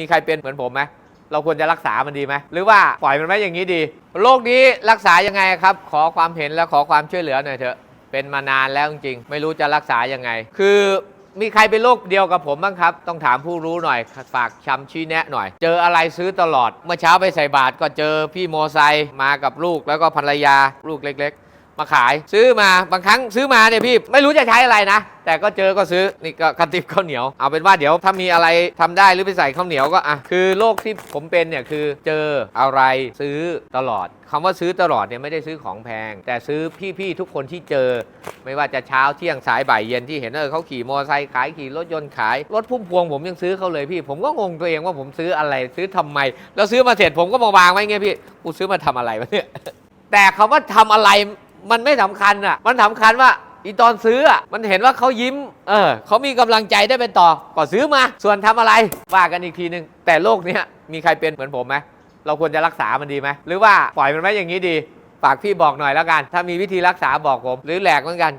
มีใครเป็นเหมือนผมไหมเราควรจะรักษามันดีไหมหรือว่าปล่อยมันไว้อย่างนี้ดีโรคนี้รักษายังไงครับ ขอความเห็นและขอความช่วยเหลือหน่อยเถอะเป็นมานานแล้วจริงๆไม่รู้จะรักษายังไง คือมีใครเป็นโรคเดียวกับผมบ้างครับ ต้องถามผู้รู้หน่อย ฝากชำชี้แนะหน่อย เจออะไรซื้อตลอด เมื่อเช้าไปใส่บาตรก็เจอพี่โมไซมากับลูกแล้วก็ภรรยาลูกเล็ก มาขายซื้อมาบางครั้งซื้อมาเนี่ยพี่ไม่รู้จะใช้อะไรนะ แต่ก็เจอก็ซื้อนี่ก็กระติบข้าวเหนียว เอาเป็นว่าเดี๋ยวถ้ามีอะไรทำได้หรือไปใส่ข้าวเหนียวก็อะคือโรคที่ผมเป็นเนี่ยคือเจออะไรซื้อตลอดคำว่าซื้อตลอดเนี่ยไม่ได้ซื้อของแพง แต่ซื้อพี่ๆทุกคนที่เจอ ไม่ว่าจะเช้าเที่ยงสายบ่ายเย็นที่เห็นเออเขาขี่มอเตอร์ไซค์ขายขี่รถยนต์ขายรถพุ่มพวงผมยังซื้อเขาเลยพี่ ผมก็งงตัวเองว่าผมซื้ออะไรซื้อทำไม แล้วซื้อมาเสร็จผมก็มาวางไว้ไงพี่กูซื้อมาทำอะไรวะเนี่ยแต่คำว่าทำอะไร มันไม่สำคัญอะ มันสำคัญว่าอีตอนซื้ออะมันเห็นว่าเขายิ้ม เออเขามีกำลังใจได้เป็นต่อก็ซื้อมา ส่วนทำอะไรว่ากันอีกทีนึง แต่โรคเนี้ยมีใครเป็นเหมือนผมไหมเราควรจะรักษามันดีไหมหรือว่าปล่อยมันไว้อย่างนี้ดี ฝากพี่บอกหน่อยแล้วกัน ถ้ามีวิธีรักษาบอกผม หรือแหลกเหมือนกัน